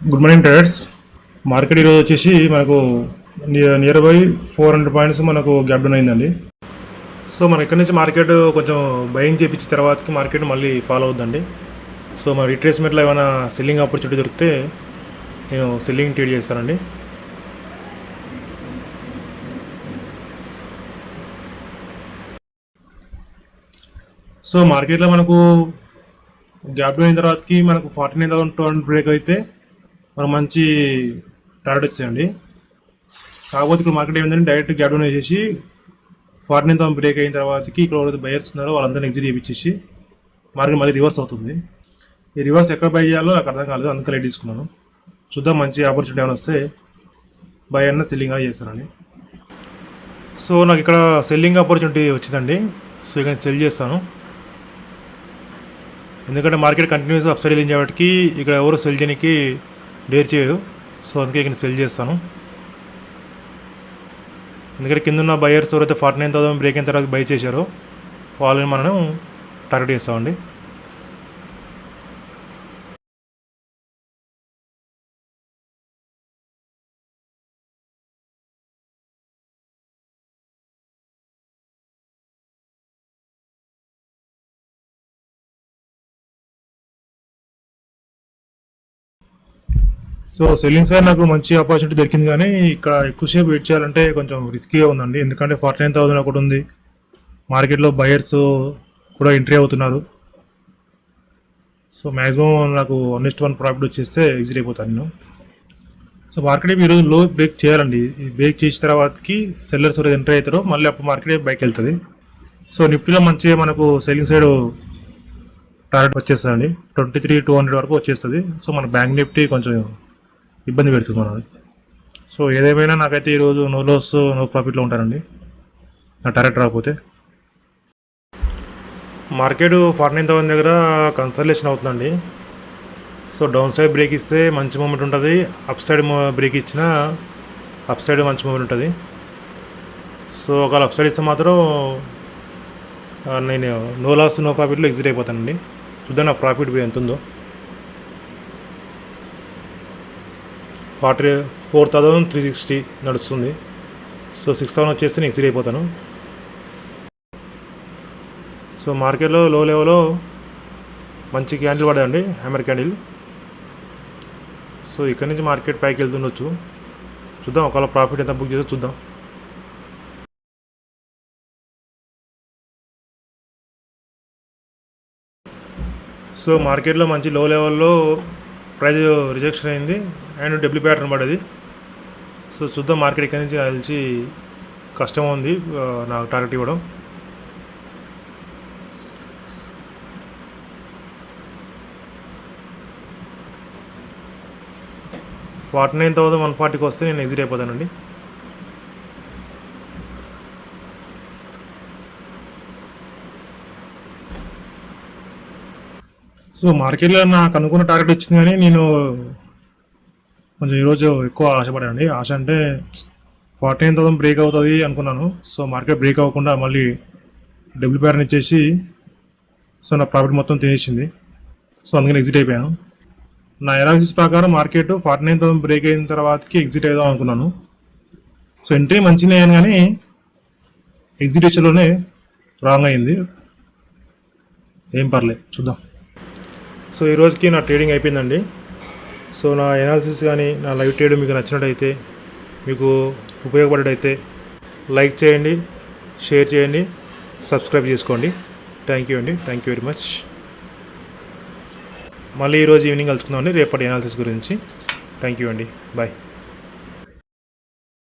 Good morning traders market ఈరోజు వచ్చేసి మనకు near by four hundred points మనకు గ్యాప్ డౌన్ అయిందండి. సో మన ఇక్కడ నుంచి మార్కెట్ కొంచెం బయింగ్ చేపించిన తర్వాతకి మార్కెట్ మళ్ళీ ఫాలో అవుద్దండి. సో మన రిట్రేస్మెంట్లో ఏమైనా సెల్లింగ్ ఆపర్చునిటీ దొరికితే నేను సెల్లింగ్ ట్రేడ్ చేస్తానండి. సో మార్కెట్లో మనకు గ్యాప్ డౌన్ అయిన తర్వాతకి మనకు forty nine thousand two hundred break అయితే మరి మంచి టార్గెట్ వచ్చిందండి కాకపోతే ఇప్పుడు మార్కెట్ ఏమైందంటే డైరెక్ట్ గ్యాప్ డౌన్ వేసేసి ఫార్టీ నైన్ బ్రేక్ అయిన తర్వాతకి ఇక్కడ ఎవరైతే బయర్స్ ఉన్నారో వాళ్ళందరినీ ఎగ్జిట్ చేయించేసి మార్కెట్ మళ్ళీ రివర్స్ అవుతుంది. ఈ రివర్స్ ఎక్కడ బై చేయాలో నాకు అర్థం కాలేదు అందుకే లైట్ తీసుకున్నాను. చూద్దాం మంచి ఆపర్చునిటీ ఏమైనా వస్తే బై అన్న సెల్లింగ్ అని చేస్తానండి. సో నాకు ఇక్కడ సెల్లింగ్ ఆపర్చునిటీ వచ్చిందండి. సో ఇక్కడ సెల్ చేస్తాను. ఎందుకంటే మార్కెట్ కంటిన్యూస్ అప్సైడ్ కాబట్టి ఇక్కడ ఎవరు సెల్ చేయడానికి డేర్ చేయరు సో అందుకే ఇక్కడ సెల్ చేస్తాను. ఎందుకంటే కింద ఉన్న బయర్స్ ఎవరైతే ఫార్టీ నైన్ థౌసండ్ బ్రేక్ అయిన తర్వాత బై చేశారో వాళ్ళని మనం టార్గెట్ చేస్తామండి. సో సెల్లింగ్ సైడ్ నాకు మంచి ఆపర్చునిటీ దొరికింది కానీ ఇక్కడ ఎక్కువసేపు వెయిట్ చేయాలంటే కొంచెం రిస్కీగా ఉందండి. ఎందుకంటే ఫార్టీ నైన్ థౌసండ్ ఒకటి ఉంది. మార్కెట్లో బయర్స్ కూడా ఎంట్రీ అవుతున్నారు. సో మ్యాక్సిమం నాకు one is to one profit వచ్చేస్తే ఎగ్జిట్ అయిపోతాను నేను. సో మార్కెట్ ఈరోజు లో బ్రేక్ చేయాలండి. ఈ బ్రేక్ చేసిన తర్వాతకి సెల్లర్స్ ఎవరైతే ఎంట్రీ అవుతారో మళ్ళీ అప్పుడు మార్కెట్ బైక్ వెళ్తుంది. సో నిఫ్టీలో మంచిగా మనకు సెల్లింగ్ సైడ్ టార్గెట్ వచ్చేస్తుందండి. ట్వంటీ త్రీ టూ హండ్రెడ్ వరకు వచ్చేస్తుంది. సో మన బ్యాంక్ నిఫ్టీ కొంచెం ఇబ్బంది పెడుతుంది సో ఏదేమైనా నాకైతే ఈరోజు నో లాస్ నో ప్రాఫిట్లో ఉంటానండి. నా టార్గెట్ రాకపోతే. మార్కెట్ ఫార్టీ నైన్ థౌసండ్ దగ్గర కన్సల్టేషన్ అవుతుందండి. సో డౌన్ సైడ్ బ్రేక్ ఇస్తే మంచి మూమెంట్ ఉంటుంది. అప్ సైడ్ బ్రేక్ ఇచ్చినా అప్ సైడ్ మంచి మూమెంట్ ఉంటుంది. సో ఒకవేళ అప్ సైడ్ ఇస్తే మాత్రం నేను నో లాస్ నో ప్రాఫిట్లో ఎగ్జిట్ అయిపోతానండి. చూద్దాం నా ప్రాఫిట్ ఎంత ఉందో forty four thousand three sixty నడుస్తుంది. సో సిక్స్ థౌసండ్ వచ్చేస్తే నేను ఎక్సిడ్ అయిపోతాను. సో మార్కెట్లో లో లెవెల్లో మంచి క్యాండిల్ పడదండి హ్యామర్ క్యాండిల్. సో ఇక్కడ నుంచి మార్కెట్ పైకి వెళ్తుండొచ్చు. చూద్దాం ఒకవేళ ప్రాఫిట్ ఎంత బుక్ చేస్తే చూద్దాం. సో మార్కెట్లో మంచి లో లెవెల్లో ప్రైస్ రిజెక్షన్ అయింది. అండ్ డబ్ల్యూ ప్యాటర్న్ పడ్డది సో చూద్దాం మార్కెట్ ఇక్కడి నుంచి కలిసి కష్టం ఉంది నాకు టార్గెట్ ఇవ్వడం. ఫార్టీ నైన్ థౌసండ్ వన్ ఫార్టీకి వస్తే నేను ఎగ్జిట్ అయిపోతానండి. సో మార్కెట్లో నాకు అనుకున్న టార్గెట్ వచ్చింది కానీ నేను కొంచెం ఈరోజు ఎక్కువ ఆశపడానండి. ఆశ అంటే ఫార్టీ నైన్ థౌసండ్ బ్రేక్ అవుతుంది అనుకున్నాను. సో మార్కెట్ బ్రేక్ అవ్వకుండా మళ్ళీ డబ్బులు ప్యారన్ ఇచ్చేసి సో నా ప్రాఫిట్ మొత్తం తినేసింది. సో అందుకని ఎగ్జిట్ అయిపోయాను. నా ఎనాలిసిస్ ప్రకారం market forty nine thousand break అయిన తర్వాతకి ఎగ్జిట్ అవుదాం అనుకున్నాను. సో ఎంట్రీ మంచిగా అయ్యాను కానీ ఎగ్జిటేషన్లోనే రాంగ్ అయింది. ఏం పర్లేదు చూద్దాం. సో ఈ రోజుకి నా ట్రేడింగ్ అయిపోయిందండి. సో నా ఎనాలిసిస్ కానీ నా లైవ్ ట్రేడ్ మీకు నచ్చినట్టయితే మీకు ఉపయోగపడేటైతే లైక్ చేయండి షేర్ చేయండి సబ్స్క్రైబ్ చేసుకోండి. థ్యాంక్ యూ అండి. థ్యాంక్ యూ వెరీ మచ్ మళ్ళీ ఈరోజు ఈవినింగ్ కలుసుకుందామండి రేపటి ఎనాలిసిస్ గురించి. థ్యాంక్ యూ అండి. బాయ్